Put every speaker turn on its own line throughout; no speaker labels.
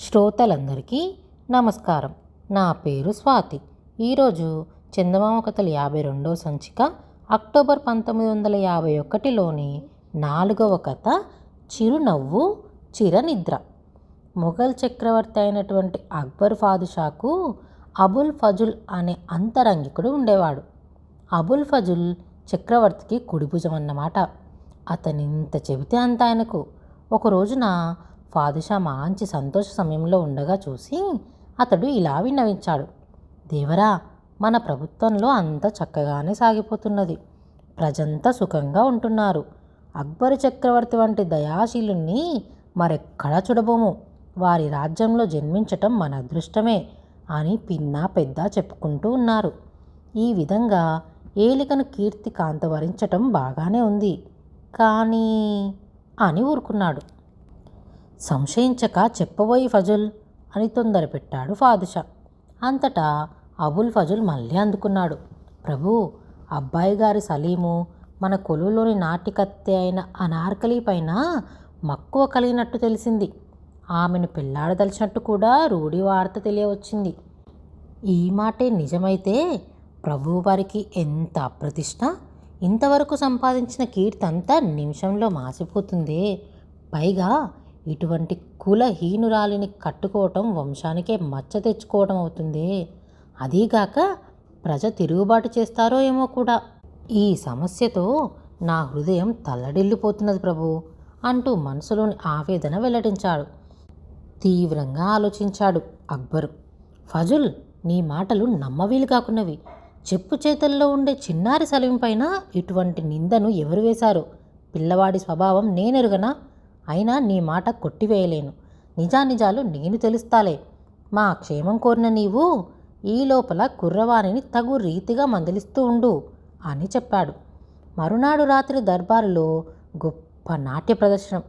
శ్రోతలందరికీ నమస్కారం. నా పేరు స్వాతి. ఈరోజు చందమామ కథలు యాభై రెండో సంచిక అక్టోబర్ పంతొమ్మిది వందల యాభై ఒకటిలోని నాలుగవ కథ చిరునవ్వు చిరనిద్ర. మొఘల్ చక్రవర్తి అయినటువంటి అక్బర్ ఫాదుషాకు అబుల్ ఫజుల్ అనే అంతరంగికుడు ఉండేవాడు. అబుల్ ఫజుల్ చక్రవర్తికి కుడిభుజం అన్నమాట. అతని ఇంత చెబితే అంత ఆయనకు. ఒక రోజున ఫాదుషా మంచి సంతోష సమయంలో ఉండగా చూసి అతడు ఇలా విన్నవించాడు. దేవరా మన ప్రభుత్వంలో అంత చక్కగానే సాగిపోతున్నది. ప్రజంతా సుఖంగా ఉంటున్నారు. అక్బర్ చక్రవర్తి వంటి దయాశీలుణ్ణి మరెక్కడా చూడబోము. వారి రాజ్యంలో జన్మించటం మన అదృష్టమే అని పిన్నా పెద్ద చెప్పుకుంటూ ఉన్నారు. ఈ విధంగా ఏలికను కీర్తి కాంతవరించటం బాగానే ఉంది. కానీ అని ఊరుకున్నాడు. సంశయించక చెప్పబోయి ఫజుల్ అని తొందరపెట్టాడు ఫాదుషా. అంతటా అబుల్ ఫజుల్ మళ్ళీ అందుకున్నాడు. ప్రభు అబ్బాయి గారి సలీము మన కొలువులోని నాటికత్తె అయిన అనార్కలి పైన మక్కువ కలిగినట్టు తెలిసింది. ఆమెను పెళ్ళాడదలిచినట్టు కూడా రూఢి వార్త తెలియవచ్చింది. ఈ మాటే నిజమైతే ప్రభు వారికి ఎంత అప్రతిష్ట? ఇంతవరకు సంపాదించిన కీర్తి అంతా నిమిషంలో మాసిపోతుంది. పైగా ఇటువంటి కులహీనురాలిని కట్టుకోవటం వంశానికే మచ్చ తెచ్చుకోవటం అవుతుంది. అదీగాక ప్రజ తిరుగుబాటు చేస్తారో ఏమో కూడా. ఈ సమస్యతో నా హృదయం తల్లడిల్లిపోతున్నది ప్రభు అంటూ మనసులోని ఆవేదన వెల్లడించాడు. తీవ్రంగా ఆలోచించాడు అక్బరు. ఫజుల్ నీ మాటలు నమ్మవీలు కాకున్నవి. చెప్పు చేతల్లో ఉండే చిన్నారి సలీం ఇటువంటి నిందను ఎవరు వేశారు? పిల్లవాడి స్వభావం నేనెరుగనా? అయినా నీ మాట కొట్టివేయలేను. నిజానిజాలు నేను తెలుస్తాలే. మా క్షేమం కోరిన నీవు ఈ లోపల కుర్రవాణిని తగు రీతిగా మందలిస్తూ ఉండు అని చెప్పాడు. మరునాడు రాత్రి దర్బారులో గొప్ప నాట్య ప్రదర్శనం.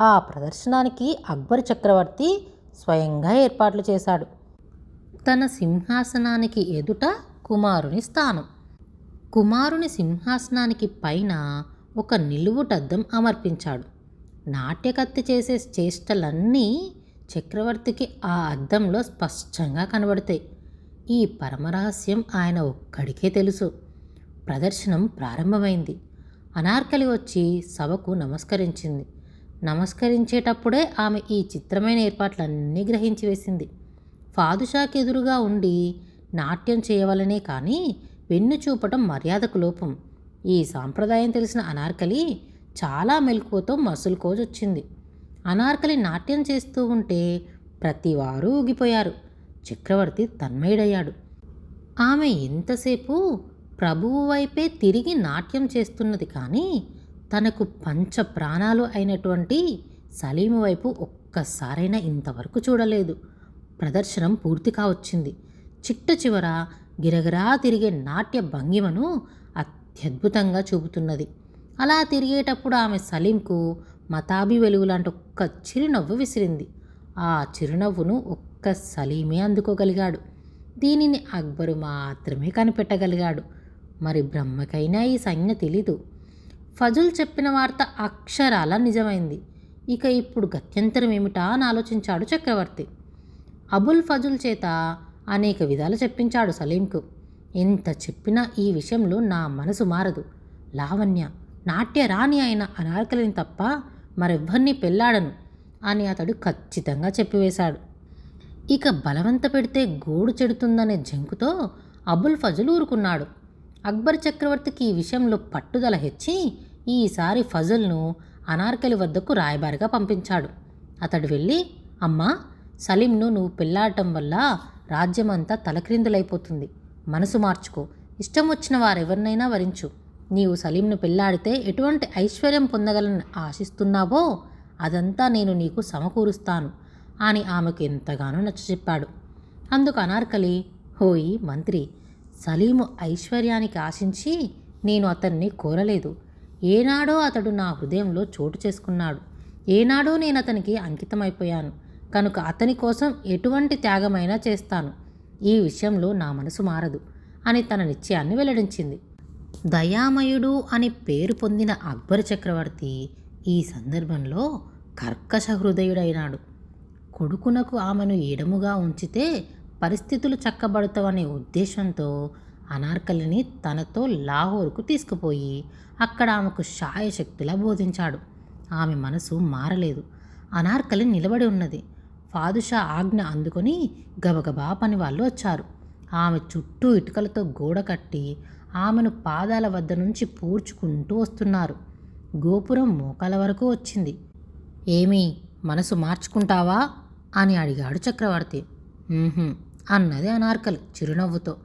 ఆ ప్రదర్శనానికి అక్బర్ చక్రవర్తి స్వయంగా ఏర్పాట్లు చేశాడు. తన సింహాసనానికి ఎదుట కుమారుని స్థానం. కుమారుని సింహాసనానికి పైన ఒక నిలువుటద్దం అమర్పించాడు. నాట్యకత్తి చేసే చేష్టలన్నీ చక్రవర్తికి ఆ అద్దంలో స్పష్టంగా కనబడతాయి. ఈ పరమరహస్యం ఆయన ఒక్కడికే తెలుసు. ప్రదర్శనం ప్రారంభమైంది. అనార్కలి వచ్చి సభకు నమస్కరించింది. నమస్కరించేటప్పుడే ఆమె ఈ చిత్రమైన ఏర్పాట్లన్నీ గ్రహించి వేసింది. ఫాదుషాకి ఎదురుగా ఉండి నాట్యం చేయవలనే కానీ వెన్ను చూపటం మర్యాదకు లోపం. ఈ సాంప్రదాయం తెలిసిన అనార్కలి చాలా మెలకువతో మసులుకోజొచ్చింది. అనార్కలి నాట్యం చేస్తూ ఉంటే ప్రతివారు ఊగిపోయారు. చక్రవర్తి తన్మయుడయ్యాడు. ఆమె ఎంతసేపు ప్రభువు వైపే తిరిగి నాట్యం చేస్తున్నది కానీ తనకు పంచ ప్రాణాలు అయినటువంటి సలీము వైపు ఒక్కసారైనా ఇంతవరకు చూడలేదు. ప్రదర్శనం పూర్తిగా వచ్చింది చిట్ట చివర గిరగిరా తిరిగే నాట్య భంగిమను అత్యద్భుతంగా చూపుతున్నది. అలా తిరిగేటప్పుడు ఆమె సలీంకు మతాబి వెలుగు లాంటి ఒక్క చిరునవ్వు విసిరింది. ఆ చిరునవ్వును ఒక్క సలీమే అందుకోగలిగాడు. దీనిని అక్బరు మాత్రమే కనిపెట్టగలిగాడు. మరి బ్రహ్మకైనా ఈ సంజ్ఞ తెలీదు. ఫజుల్ చెప్పిన వార్త అక్షరాల నిజమైంది. ఇక ఇప్పుడు గత్యంతరం ఏమిటా అని ఆలోచించాడు చక్రవర్తి. అబుల్ ఫజుల్ చేత అనేక విధాలు చెప్పించాడు సలీంకు. ఎంత చెప్పినా ఈ విషయంలో నా మనసు మారదు. లావణ్య నాట్య రాణి అయిన అనార్కలిని తప్ప మరెవ్వరిని పెళ్ళాడను అని అతడు ఖచ్చితంగా చెప్పివేశాడు. ఇక బలవంత పెడితే గోడు చెడుతుందనే జంకుతో అబుల్ ఫజుల్ ఊరుకున్నాడు. అక్బర్ చక్రవర్తికి ఈ విషయంలో పట్టుదల హెచ్చి ఈసారి ఫజల్ను అనార్కలి వద్దకు రాయబారిగా పంపించాడు. అతడు వెళ్ళి అమ్మా సలీంను నువ్వు పెళ్ళాడటం వల్ల రాజ్యమంతా తలక్రిందులైపోతుంది. మనసు మార్చుకో. ఇష్టం వచ్చిన వారెవరినైనా వరించు. నీవు సలీంను పెళ్ళాడితే ఎటువంటి ఐశ్వర్యం పొందగలని ఆశిస్తున్నావో అదంతా నేను నీకు సమకూరుస్తాను అని ఆమెకు ఎంతగానో నచ్చచెప్పాడు అందుకు అనార్కలి హోయి మంత్రి సలీము ఐశ్వర్యానికి ఆశించి నేను అతన్ని కోరలేదు. ఏనాడో అతడు నా హృదయంలో చోటు చేసుకున్నాడు. ఏనాడో నేను అతనికి అంకితమైపోయాను. కనుక అతని కోసం ఎటువంటి త్యాగమైనా చేస్తాను. ఈ విషయంలో నా మనసు మారదు అని తన నిశ్చయాన్ని వెల్లడించింది. దయామయుడు అని పేరు పొందిన అక్బర్ చక్రవర్తి ఈ సందర్భంలో కర్కశ హృదయుడైనాడు. కొడుకునకు ఆమెను ఎడముగా ఉంచితే పరిస్థితులు చక్కబడతావనే ఉద్దేశంతో అనార్కలిని తనతో లాహోర్కు తీసుకుపోయి అక్కడ ఆమెకు శాయశక్తిలా బోధించాడు. ఆమె మనసు మారలేదు. అనార్కలి నిలబడి ఉన్నది. ఫాదుషా ఆజ్ఞ అందుకొని గబగబా పని వాళ్ళు వచ్చారు. ఆమె చుట్టూ ఇటుకలతో గోడ కట్టి ఆమెను పాదాల వద్ద నుంచి పూడ్చుకుంటూ వస్తున్నారు. గోపురం మోకాల వరకు వచ్చింది. ఏమి మనసు మార్చుకుంటావా? అని అడిగాడు చక్రవర్తి. అన్నది అనార్కలి చిరునవ్వుతో.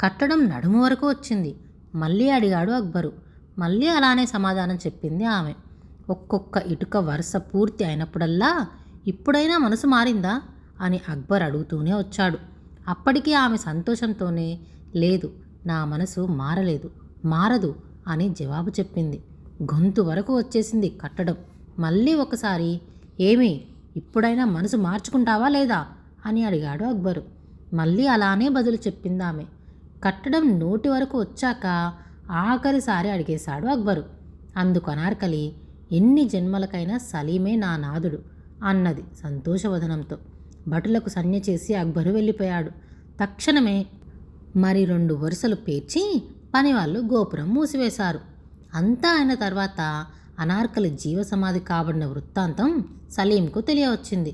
కట్టడం నడుము వరకు వచ్చింది. మళ్ళీ అడిగాడు అక్బరు. మళ్ళీ అలానే సమాధానం చెప్పింది ఆమె. ఒక్కొక్క ఇటుక వరుస పూర్తి అయినప్పుడల్లా ఇప్పుడైనా మనసు మారిందా? అని అక్బర్ అడుగుతూనే వచ్చాడు. అప్పటికీ ఆమె సంతోషంతోనే లేదు. నా మనసు మారలేదు. మారదు అని జవాబు చెప్పింది. గొంతు వరకు వచ్చేసింది కట్టడం. మళ్ళీ ఒకసారి ఏమి ఇప్పుడైనా మనసు మార్చుకుంటావా లేదా? అని అడిగాడు అక్బరు. మళ్ళీ అలానే బదులు చెప్పింది ఆమె కట్టడం నోటి వరకు వచ్చాక ఆఖరిసారి అడిగేశాడు అక్బరు. అందుకు అనార్కలి ఎన్ని జన్మలకైనా సలీమే నా నాదుడు అన్నది సంతోషవదనంతో. భటులకు సన్య చేసి అక్బరు వెళ్ళిపోయాడు. తక్షణమే మరి రెండు వరుసలు పేర్చి పనివాళ్ళు గోపురం మూసివేశారు. అంతా అయిన తర్వాత అనార్కలి జీవసమాధి కాబడిన వృత్తాంతం సలీంకు తెలియవచ్చింది.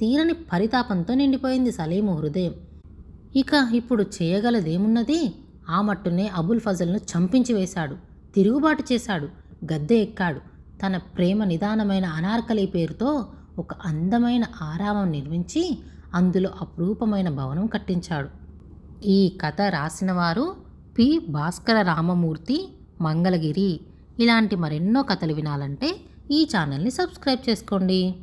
తీరని పరితాపంతో నిండిపోయింది సలీము హృదయం. ఇక ఇప్పుడు చేయగలదేమున్నది? ఆ మట్టునే అబుల్ ఫజల్ను చంపించి వేశాడు. తిరుగుబాటు చేశాడు. గద్దె ఎక్కాడు. తన ప్రేమ నిదానమైన అనార్కలి పేరుతో ఒక అందమైన ఆరామం నిర్మించి అందులో అపురూపమైన భవనం కట్టించాడు. ఈ కథ రాసినవారు పి. భాస్కర రామమూర్తి మంగళగిరి. ఇలాంటి మరెన్నో కథలు వినాలంటే ఈ ఛానల్ని సబ్స్క్రైబ్ చేసుకోండి.